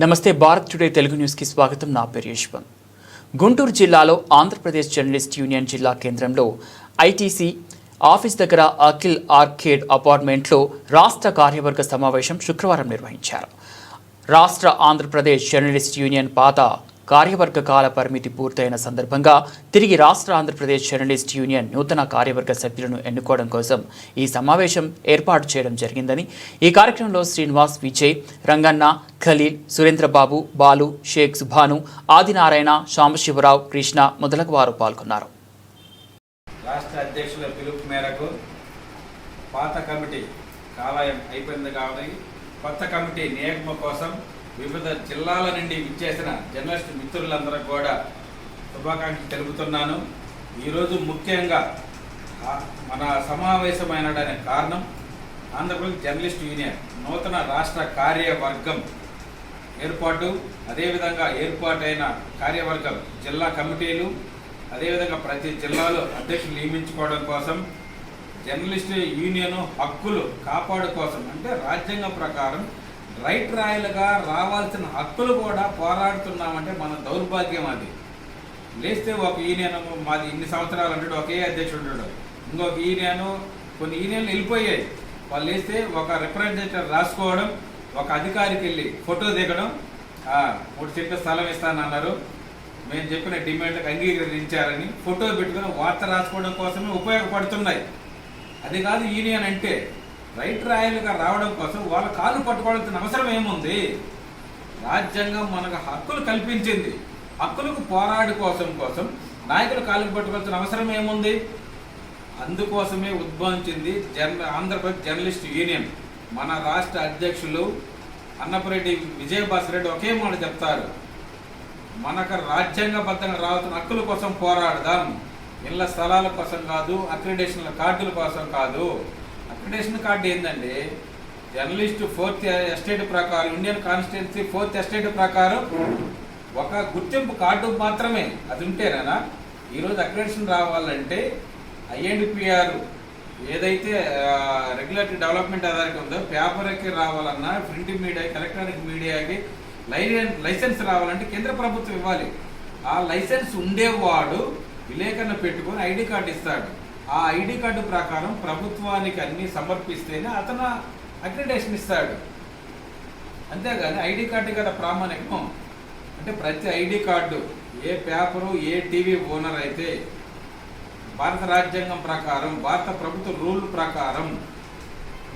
నమస్తే భారత్ టుడే తెలుగు న్యూస్కి స్వాగతం. నా పేరు యశ్వంత్. గుంటూరు జిల్లాలో ఆంధ్రప్రదేశ్ జర్నలిస్ట్ యూనియన్ జిల్లా కేంద్రంలో ఐటీసీ ఆఫీస్ దగ్గర అఖిల్ ఆర్కేడ్ అపార్ట్మెంట్లో రాష్ట్ర కార్యవర్గ సమావేశం శుక్రవారం నిర్వహించారు. రాష్ట్ర ఆంధ్రప్రదేశ్ జర్నలిస్ట్ యూనియన్ పాత కార్యవర్గ కాల పరిమితి పూర్తయిన సందర్భంగా తిరిగి రాష్ట్ర ఆంధ్రప్రదేశ్ జర్నలిస్ట్ యూనియన్ నూతన కార్యవర్గ సభ్యులను ఎన్నుకోవడం కోసం ఈ సమావేశం ఏర్పాటు చేయడం జరిగిందని ఈ కార్యక్రమంలో శ్రీనివాస్ విజయ్ రంగన్న ఖలీల్ సురేంద్రబాబు బాలు షేక్ సుభాను ఆదినారాయణ సాంబశివరావు కృష్ణ మొదలగు వారు పాల్గొన్నారు. రాష్ట్ర అధ్యక్షుల పిలుపు మేరకు పాత కమిటీ కాలాయం అయిపోయింది కాబట్టి కొత్త కమిటీ నియామకం కోసం వివిధ జిల్లాల నుండి విచ్చేసిన జర్నలిస్ట్ మిత్రులందరూ కూడా శుభాకాంక్షలు తెలుపుతున్నాను. ఈరోజు ముఖ్యంగా మన సమావేశమైనడానికి కారణం ఆంధ్రప్రదేశ్ జర్నలిస్ట్ యూనియన్ నూతన రాష్ట్ర కార్యవర్గం ఏర్పాటు అదేవిధంగా ఏర్పాటైన కార్యవర్గం జిల్లా కమిటీలు అదేవిధంగా ప్రతి జిల్లాలో అధ్యక్షులు నియమించుకోవడం కోసం జర్నలిస్టు యూనియన్ హక్కులు కాపాడు కోసం అంటే రాజ్యాంగ ప్రకారం రైట్ రాయలుగా రావాల్సిన హక్కులు కూడా పోరాడుతున్నామంటే మన దౌర్భాగ్యం అది. లేస్తే ఒక ఈనియన్ మాది ఇన్ని సంవత్సరాలు అంటాడు ఒకే అధ్యక్షుడు ఉంటాడు ఇంకొక ఈనియన్ కొన్ని ఈనియన్లు వెళ్ళిపోయాయి. వాళ్ళు లేస్తే ఒక రిప్రజెంటేటివ్ రాసుకోవడం ఒక అధికారికి వెళ్ళి ఫోటో దిగడం మూడు చెట్ల స్థలం ఇస్తానన్నారు. మేము చెప్పిన డిమాండ్లకు అంగీకరించారని ఫోటో పెట్టుకుని వార్త రాసుకోవడం కోసమే ఉపయోగపడుతున్నాయి. అది కాదు యూనియన్ అంటే రైట్ రాయలుగా రావడం కోసం వాళ్ళ కాళ్ళు పట్టుకోవాల్సిన అవసరం ఏముంది? రాజ్యాంగం మనకు హక్కులు కల్పించింది. హక్కులకు పోరాడు కోసం కోసం నాయకులు కాళ్ళు పట్టుకోవాల్సిన అవసరం ఏముంది? అందుకోసమే ఉద్భవించింది జర్న ఆంధ్రప్రదేశ్ జర్నలిస్ట్ యూనియన్. మన రాష్ట్ర అధ్యక్షులు అన్నపరెడ్డి విజయభాస్కర్ రెడ్డి ఒకే మాట చెప్తారు. మనకు రాజ్యాంగబద్ధంగా రావాల్సిన హక్కుల కోసం పోరాడదాం. ఇళ్ళ స్థలాల కోసం కాదు అక్రిడేషన్ల కార్డుల కోసం కాదు. అక్రిడేషన్ కార్డు ఏంటండి జర్నలిస్ట్ ఫోర్త్ ఎస్టేట్ ప్రకారం ఇండియన్ కాన్స్టిట్యున్సీ ఫోర్త్ ఎస్టేట్ ప్రకారం ఒక గుర్తింపు కార్డు మాత్రమే. అది ఉంటేనా ఈరోజు అక్రిడేషన్ రావాలంటే ఐఎన్డిపిఆర్ ఏదైతే రెగ్యులేటరీ డెవలప్మెంట్ అథారిటీ ఉందో పేపర్కి రావాలన్నా ప్రింట్ మీడియాకి ఎలక్ట్రానిక్ మీడియాకి లైన్ లైసెన్స్ రావాలంటే కేంద్ర ప్రభుత్వం ఇవ్వాలి. ఆ లైసెన్స్ ఉండేవాడు విలేకరణ పెట్టుకొని ఐడి కార్డు ఇస్తాడు. ఆ ఐడి కార్డు ప్రకారం ప్రభుత్వానికి అన్ని సమర్పిస్తేనే అతను అక్రిడేషన్ ఇస్తాడు. అంతేగాని ఐడి కార్డు కదా ప్రామాణికం అంటే ప్రతి ఐడి కార్డు ఏ పేపరు ఏ టీవీ ఓనర్ అయితే భారత రాజ్యాంగం ప్రకారం భారత ప్రభుత్వ రూల్ ప్రకారం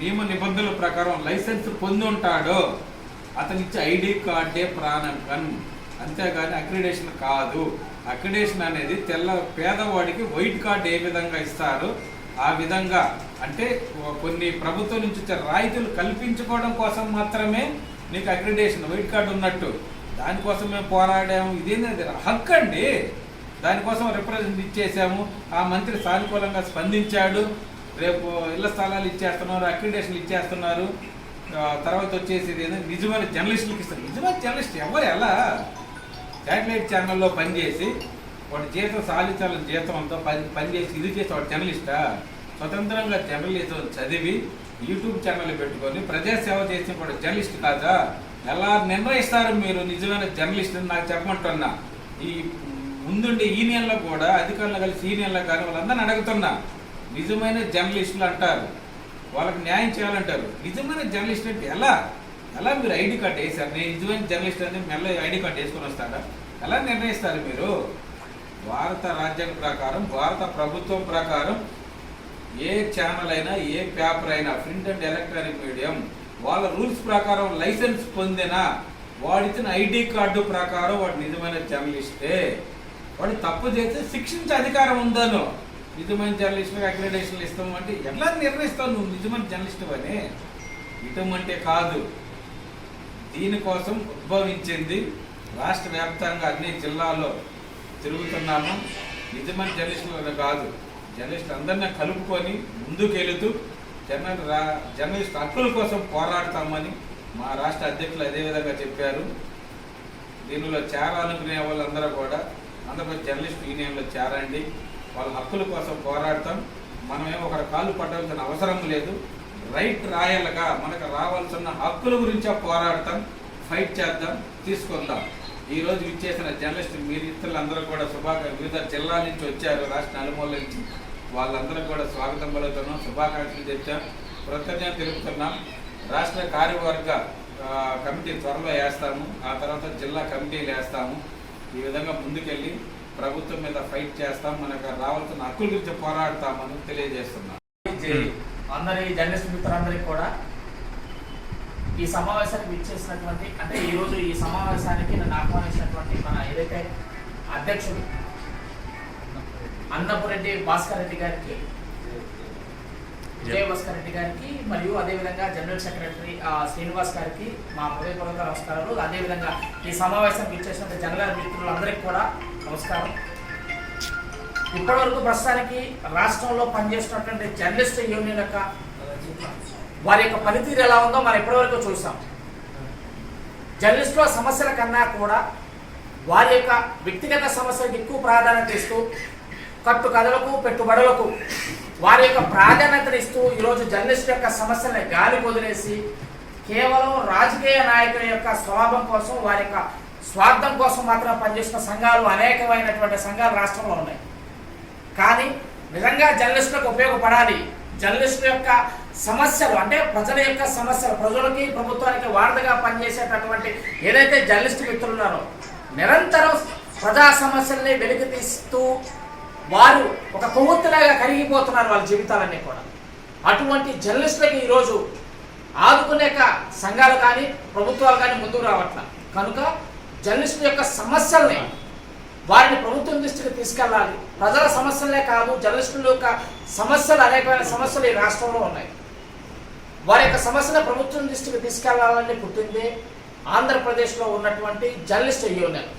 నియమ నిబంధనల ప్రకారం లైసెన్స్ పొంది ఉంటాడో అతనిచ్చే ఐడి కార్డే ప్రాణం. అంతేగాని అక్రిడేషన్ కాదు. అక్రిడేషన్ అనేది తెల్ల పేదవాడికి వైట్ కార్డు ఏ విధంగా ఇస్తారు ఆ విధంగా అంటే కొన్ని ప్రభుత్వం నుంచి రాయితీలు కల్పించుకోవడం కోసం మాత్రమే నీకు అక్రిడేషన్ వైట్ కార్డు ఉన్నట్టు. దానికోసం మేము పోరాడాము. ఇదేంటంటే హక్కు అండి. దానికోసం రిప్రజెంట్ ఇచ్చేసాము. ఆ మంత్రి సానుకూలంగా స్పందించాడు. రేపు ఇళ్ళ స్థలాలు ఇచ్చేస్తున్నారు అక్రిడేషన్లు ఇచ్చేస్తున్నారు. తర్వాత వచ్చేసి ఇది నిజమైన జర్నలిస్టులకు ఇస్తారు. నిజమైన జర్నలిస్ట్ ఎవరు? ఎలా? శాటిలైట్ ఛానల్లో పనిచేసి వాడు జీతం సాధించాలని జీతంతో పని పనిచేసి ఇది చేసి వాడు జర్నలిస్టా స్వతంత్రంగా జర్నలిజం చదివి యూట్యూబ్ ఛానల్ పెట్టుకొని ప్రజాసేవ చేసిన వాడు జర్నలిస్ట్ కాదా? ఎలా నిర్ణయిస్తారు మీరు నిజమైన జర్నలిస్ట్ అని నాకు చెప్పమంటున్నా. ఈ ముందుండే ఈనియన్లో కూడా అధికారులు కలిసి యూనియన్లో కానీ వాళ్ళందరిని అడుగుతున్నా. నిజమైన జర్నలిస్టులు అంటారు. వాళ్ళకి న్యాయం చేయాలంటారు. నిజమైన జర్నలిస్ట్ అంటే ఎలా? ఎలా మీరు ఐడి కార్డ్ వేసారు నేను నిజమైన జర్నలిస్ట్ అని మెల్ల ఐడి కార్డ్ వేసుకొని వస్తాడా ఎలా నిర్ణయిస్తారు మీరు? భారత రాజ్యాంగం ప్రకారం భారత ప్రభుత్వం ప్రకారం ఏ ఛానల్ అయినా ఏ పేపర్ అయినా ప్రింట్ అండ్ ఎలక్ట్రానిక్ మీడియం వాళ్ళ రూల్స్ ప్రకారం లైసెన్స్ పొందిన వాడిచ్చిన ఐడి కార్డు ప్రకారం వాడు నిజమైన జర్నలిస్టే. వాడు తప్పు చేస్తే శిక్షించే అధికారం ఉందను. నిజమైన జర్నలిస్టులకు అక్రిడేషన్లు ఇస్తాం అంటే ఎలా నిర్ణయిస్తావు నువ్వు నిజమైన జర్నలిస్ట్ అని ఇటమంటే కాదు. దీనికోసం ఉద్భవించింది రాష్ట్ర వ్యాప్తంగా అన్ని జిల్లాల్లో తిరుగుతున్నాము. నిజమైన జర్నలిస్టులను కాదు జర్నలిస్ట్ అందరినీ కలుపుకొని ముందుకెళుతూ జర్నల్ రా జర్నలిస్ట్ హక్కుల కోసం పోరాడతామని మా రాష్ట్ర అధ్యక్షులు అదేవిధంగా చెప్పారు. దీనిలో చేరాలనుకునే వాళ్ళందరూ కూడా ఆంధ్రప్రదేశ్ జర్నలిస్ట్ యూనియన్లో చేరండి. వాళ్ళ హక్కుల కోసం పోరాడతాం. మనమేమో ఒకరి కాళ్ళు పట్టవలసిన అవసరం లేదు. రైట్ రాయలుగా మనకు రావాల్సిన హక్కుల గురించే పోరాడతాం ఫైట్ చేద్దాం తీసుకుందాం. ఈరోజు విచ్చేసిన జర్నలిస్ట్ మీరు ఇతరులందరూ కూడా శుభాక వివిధ జిల్లాల నుంచి వచ్చారు రాష్ట్ర నలుమూల నుంచి. వాళ్ళందరూ కూడా స్వాగతం పలుకుతున్నాం శుభాకాంక్షలు తెచ్చాం కృతజ్ఞత తెలుపుతున్నాం. రాష్ట్ర కార్యవర్గ కమిటీ త్వరలో వేస్తాము. ఆ తర్వాత జిల్లా కమిటీలు వేస్తాము. ఈ విధంగా ముందుకెళ్ళి ప్రభుత్వం మీద ఫైట్ చేస్తాం. మనకు రావాల్సిన హక్కుల గురించి పోరాడతామని తెలియజేస్తున్నాం. అందరి జర్నలిస్ట్ మిత్రులందరికీ కూడా ఈ సమావేశానికి విచ్చేసినటువంటి అంటే ఈ రోజు ఈ సమావేశానికి నన్ను ఆహ్వానించినటువంటి మన ఏదైతే అధ్యక్షుడు అన్నపురెడ్డి భాస్కర్ రెడ్డి గారికి విజయ భాస్కర్ రెడ్డి గారికి మరియు అదేవిధంగా జనరల్ సెక్రటరీ శ్రీనివాస్ గారికి మా హృదయపూర్వక నమస్కారాలు. అదేవిధంగా ఈ సమావేశానికి ఇచ్చేసిన జనరల్ మిత్రులందరికీ కూడా నమస్కారం. ఇప్పటివరకు ప్రస్తుతానికి రాష్ట్రంలో పనిచేస్తున్నటువంటి జర్నలిస్ట్ యూనియన్ యొక్క వారి యొక్క పనితీరు ఎలా ఉందో మనం ఇప్పటివరకు చూసాం. జర్నలిస్టుల సమస్యల కన్నా కూడా వారి యొక్క వ్యక్తిగత సమస్యలకు ఎక్కువ ప్రాధాన్యత ఇస్తూ కట్టు కథలకు పెట్టుబడులకు వారి యొక్క ప్రాధాన్యతను ఇస్తూ ఈరోజు జర్నలిస్ట్ యొక్క సమస్యలను గాలి వదిలేసి కేవలం రాజకీయ నాయకుల యొక్క స్వభావం కోసం వారి యొక్క స్వార్థం కోసం మాత్రం పనిచేస్తున్న సంఘాలు అనేకమైనటువంటి సంఘాలు రాష్ట్రంలో ఉన్నాయి. కానీ నిజంగా జర్నలిస్టులకు ఉపయోగపడాలి. జర్నలిస్టుల యొక్క సమస్యలు అంటే ప్రజల యొక్క సమస్యలు ప్రజలకి ప్రభుత్వానికి వారధిగా పనిచేసేటటువంటి ఏదైతే జర్నలిస్ట్ మిత్రులు ఉన్నారో నిరంతరం ప్రజా సమస్యల్ని వెలికి తీస్తూ వారు ఒక కొవ్వొత్తులాగా కరిగిపోతున్నారు వాళ్ళ జీవితాలన్నీ కూడా. అటువంటి జర్నలిస్టులకి ఈరోజు ఆదుకునే సంఘాలు కానీ ప్రభుత్వాలు కానీ ముందుకు రావట్ల. కనుక జర్నలిస్టుల యొక్క సమస్యల్ని వారిని ప్రభుత్వం దృష్టికి తీసుకెళ్ళాలి. ప్రజల సమస్యలే కాదు జర్నలిస్టుల యొక్క సమస్యలు అనేకమైన సమస్యలు ఈ రాష్ట్రంలో ఉన్నాయి. వారి యొక్క సమస్యల ప్రభుత్వం దృష్టికి తీసుకెళ్ళాలని పుట్టింది ఆంధ్రప్రదేశ్లో ఉన్నటువంటి జర్నలిస్ట్ యూనియన్.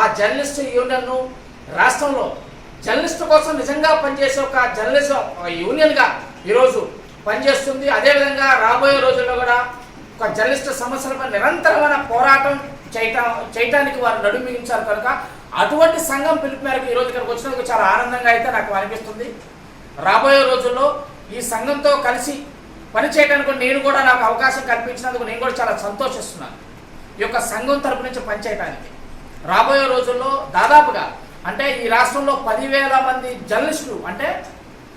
ఆ జర్నలిస్ట్ యూనియన్ను రాష్ట్రంలో జర్నలిస్ట్ కోసం నిజంగా పనిచేసే ఒక జర్నలిస్ట్ యూనియన్గా ఈరోజు పనిచేస్తుంది. అదేవిధంగా రాబోయే రోజుల్లో కూడా ఒక జర్నలిస్ట్ సమస్యలపై నిరంతరమైన పోరాటం చేయటం చేయటానికి వారు నడుమించారు కనుక అటువంటి సంఘం పిలుపు మేరకు ఈరోజు ఇక్కడికి వచ్చినందుకు చాలా ఆనందంగా అయితే నాకు అనిపిస్తుంది. రాబోయే రోజుల్లో ఈ సంఘంతో కలిసి పనిచేయడానికి నేను కూడా నాకు అవకాశం కల్పించినందుకు నేను కూడా చాలా సంతోషిస్తున్నాను. ఈ యొక్క సంఘం తరపు నుంచి పనిచేయడానికి రాబోయే రోజుల్లో దాదాపుగా అంటే ఈ రాష్ట్రంలో పదివేల మంది జర్నలిస్టులు అంటే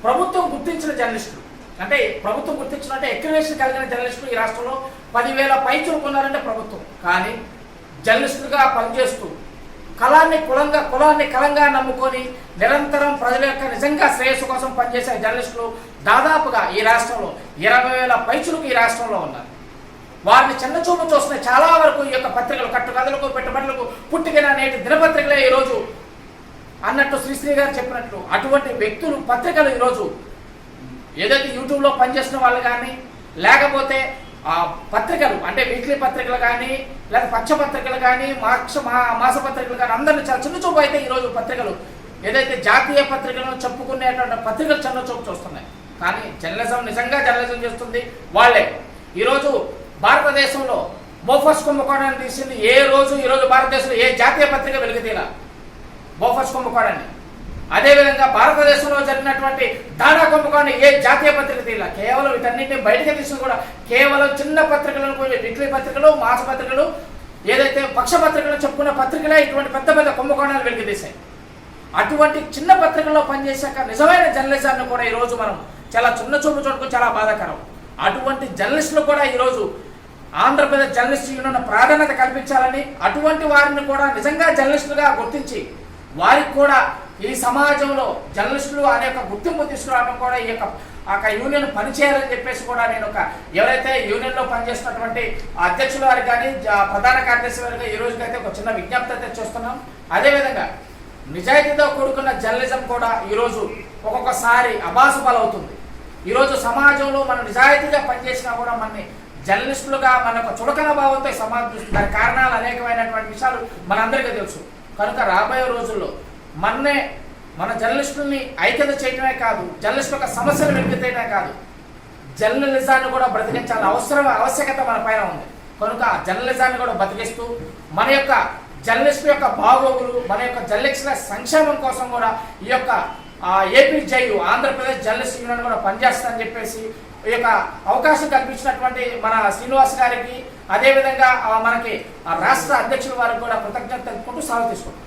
ప్రభుత్వం గుర్తించిన జర్నలిస్టులు. అంటే ప్రభుత్వం గుర్తించిన అంటే ఎక్రివేషన్ కలిగిన జర్నలిస్టులు ఈ రాష్ట్రంలో పదివేల పైచులు కొన్నారంటే ప్రభుత్వం. కానీ జర్నలిస్టులుగా పనిచేస్తూ కళాన్ని కులంగా కులాన్ని కలంగా నమ్ముకొని నిరంతరం ప్రజల యొక్క నిజంగా శ్రేయస్సు కోసం పనిచేసే జర్నలిస్టులు దాదాపుగా ఈ రాష్ట్రంలో ఇరవై వేల పైచులకు ఈ రాష్ట్రంలో ఉన్నారు. వారిని చిన్న చూపు చూస్తున్న చాలా వరకు ఈ యొక్క పత్రికలు కట్టుకథలకు పెట్టుబడులకు పుట్టిగిన నేటి దినపత్రికలే ఈరోజు అన్నట్టు శ్రీశ్రీ గారు చెప్పినట్లు అటువంటి వ్యక్తులు పత్రికలు ఈరోజు ఏదైతే యూట్యూబ్లో పనిచేస్తున్న వాళ్ళు కానీ లేకపోతే ఆ పత్రికలు అంటే వీక్లీ పత్రికలు కానీ లేదా పక్ష పత్రికలు కానీ మార్క్స్ మా మాస పత్రికలు కానీ అందరినీ చాలా చిన్న చూపు అయితే ఈరోజు పత్రికలు ఏదైతే జాతీయ పత్రికలను చెప్పుకునేటువంటి పత్రికలు చిన్న చూపు చూస్తున్నాయి. కానీ జర్నలిజం నిజంగా జర్నలిజం చేస్తుంది వాళ్ళే. ఈరోజు భారతదేశంలో బోఫస్ కుంభకోణాన్ని తీసింది ఏ రోజు ఈరోజు భారతదేశంలో ఏ జాతీయ పత్రిక వెలుగుతీలా? బోఫస్ కుంభకోణాన్ని. అదేవిధంగా భారతదేశంలో జరిగినటువంటి దాడా కుంభకోణం ఏ జాతీయ పత్రిక తీయాల? కేవలం వీటన్నిటిని బయటకు తీసుకుని కూడా కేవలం చిన్న పత్రికలను వీక్లీ పత్రికలు మాస పత్రికలు ఏదైతే పక్ష పత్రికలు చెప్పుకున్న పత్రికలే ఇటువంటి పెద్ద పెద్ద కుంభకోణాలు వెలికితీశాయి అటువంటి చిన్న పత్రికల్లో పనిచేశాక నిజమైన జర్నలిజాన్ని కూడా ఈరోజు మనం చాలా చిన్న చూపు చూడకు చాలా బాధాకరం. అటువంటి జర్నలిస్టులు కూడా ఈరోజు ఆంధ్రప్రదేశ్ జర్నలిస్ట్ యూనియన్ ప్రాధాన్యత కల్పించాలని అటువంటి వారిని కూడా నిజంగా జర్నలిస్టులుగా గుర్తించి వారికి కూడా ఈ సమాజంలో జర్నలిస్టులు అనే ఒక గుర్తింపు తీసుకురావడం కూడా ఈ యొక్క ఆ యూనియన్ పనిచేయాలని చెప్పేసి కూడా నేను ఒక ఎవరైతే యూనియన్లో పనిచేస్తున్నటువంటి అధ్యక్షుల వారికి కానీ జ- ప్రధాన కార్యదర్శి వారికి ఈ రోజుకైతే ఒక చిన్న విజ్ఞప్తి అయితే చూస్తున్నాం. అదేవిధంగా నిజాయితీతో కూడుకున్న జర్నలిజం కూడా ఈరోజు ఒక్కొక్కసారి అబాసు బలవుతుంది. ఈరోజు సమాజంలో మనం నిజాయితీగా పనిచేసినా కూడా మనని జర్నలిస్టులుగా మన యొక్క చులకన భావంతో సమాజం చూస్తుంది. దాని కారణాలు అనేకమైనటువంటి విషయాలు మనందరికీ తెలుసు. కనుక రాబోయే రోజుల్లో మననే మన జర్నలిస్టుల్ని ఐక్యత చేయడమే కాదు జర్నలిస్టుల యొక్క సమస్యలు వెలికితేయడమే కాదు జర్నలిజాన్ని కూడా బ్రతికించాలని అవసరం ఆవశ్యకత మన పైన ఉంది. కనుక ఆ జర్నలిజాన్ని కూడా బతికిస్తూ మన యొక్క జర్నలిస్ట్ యొక్క బాగోగులు మన యొక్క జర్నలిస్టుల సంక్షేమం కోసం కూడా ఈ యొక్క AP jail Andhra Pradesh journalist union కూడా పనిచేస్తుందని చెప్పేసి ఈ యొక్క అవకాశం కల్పించినటువంటి మన శ్రీనివాస్ గారికి అదేవిధంగా మనకి ఆ రాష్ట్ర అధ్యక్షుల వారికి కూడా కృతజ్ఞత తెలుపుకుంటూ సెలవు తీసుకుంటాం